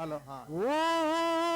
Hello ఓ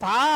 பா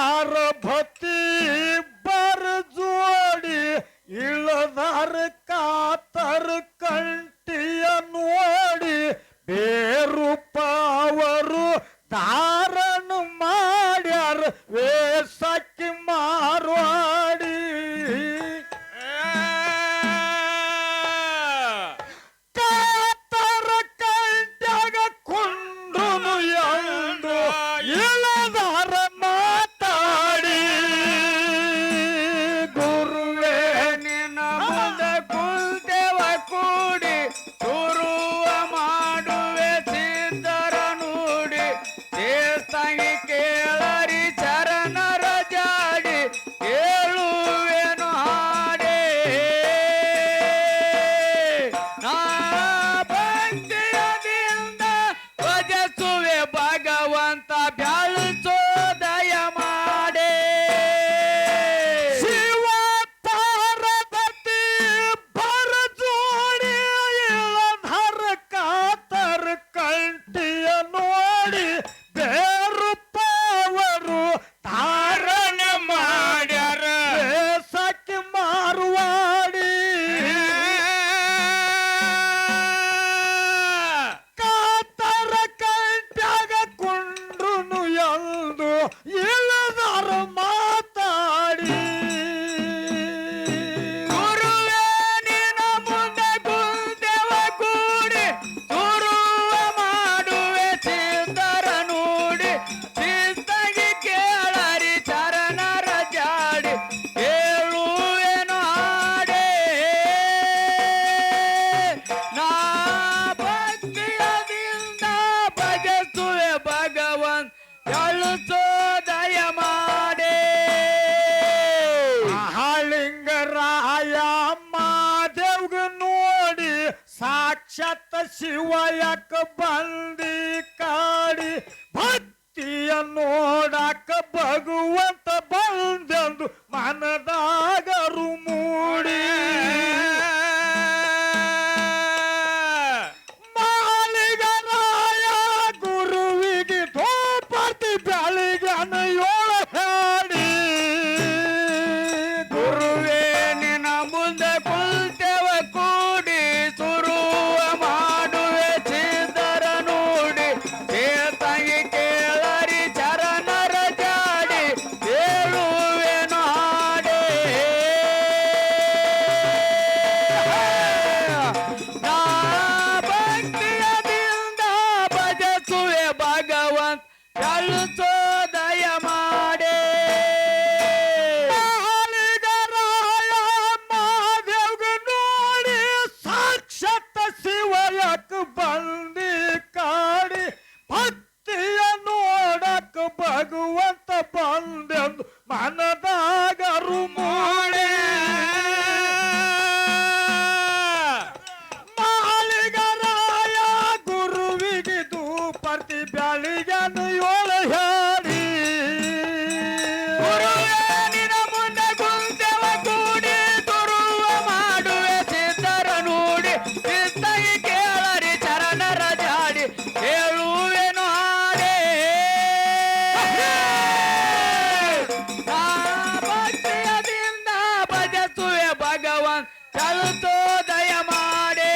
ಕಲಿತು ದಯ ಮಾಡಿ.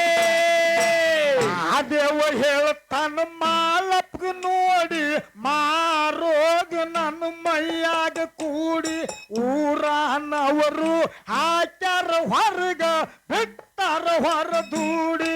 ಆ ದೇವ ಹೇಳ್ತಾನ ಮಾಲಪ್ಗ ನೋಡಿ ಮಾರೋಗ ನನ್ನ ಮೈಯಾಗ ಕೂಡಿ. ಊರಾನವರು ಆಚಾರ ಹೊರಗ, ಬಿಟ್ಟಾರ ಹೊರ ದೂಡಿ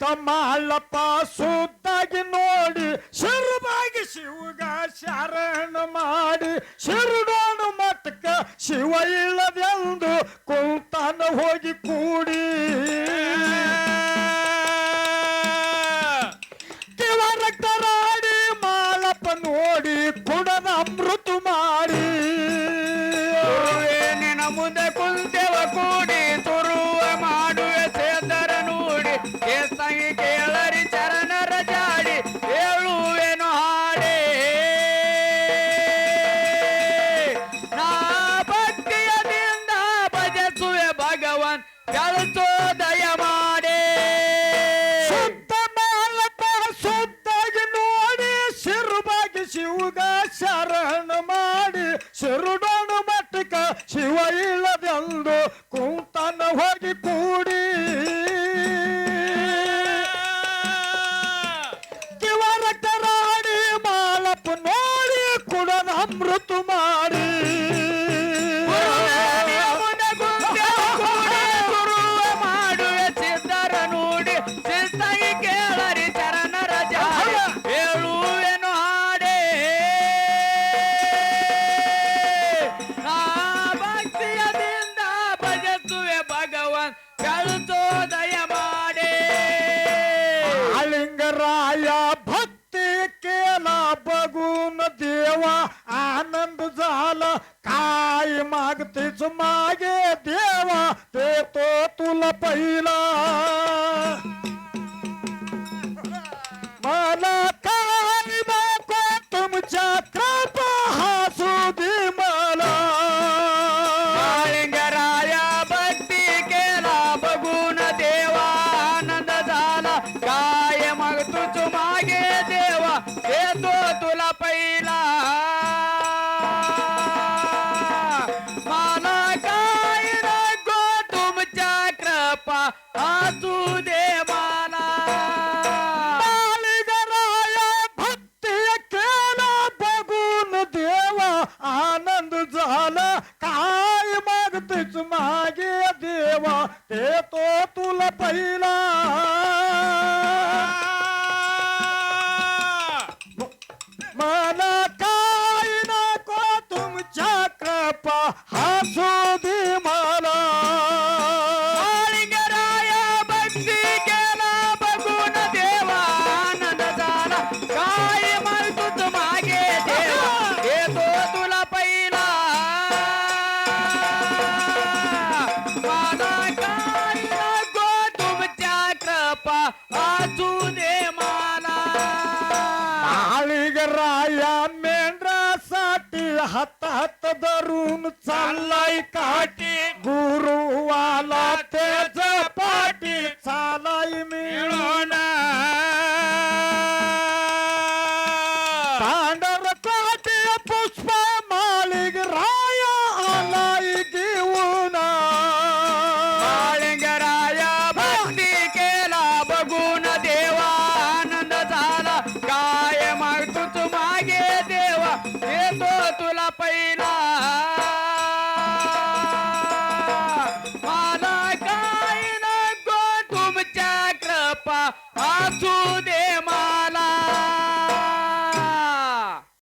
ತಮ್ಮ ಅಲ್ಲಪ್ಪ ಸೂತಾಗಿ ನೋಡಿ, ಶರವಾಗಿ ಶಿವಗ ಶರಣ ಮಾಡಿ ಶರಣು ಮಟ್ಟಕ್ಕ ಶಿವ ಇಲ್ಲದೆಂದು ಕುಂತಾನ ಹೋಗಿ ಕೂಡಿ. আমরা তোমার मागतेच मागे देवा देतो तुला पहिला. मला काय नको तुमच्या a atu de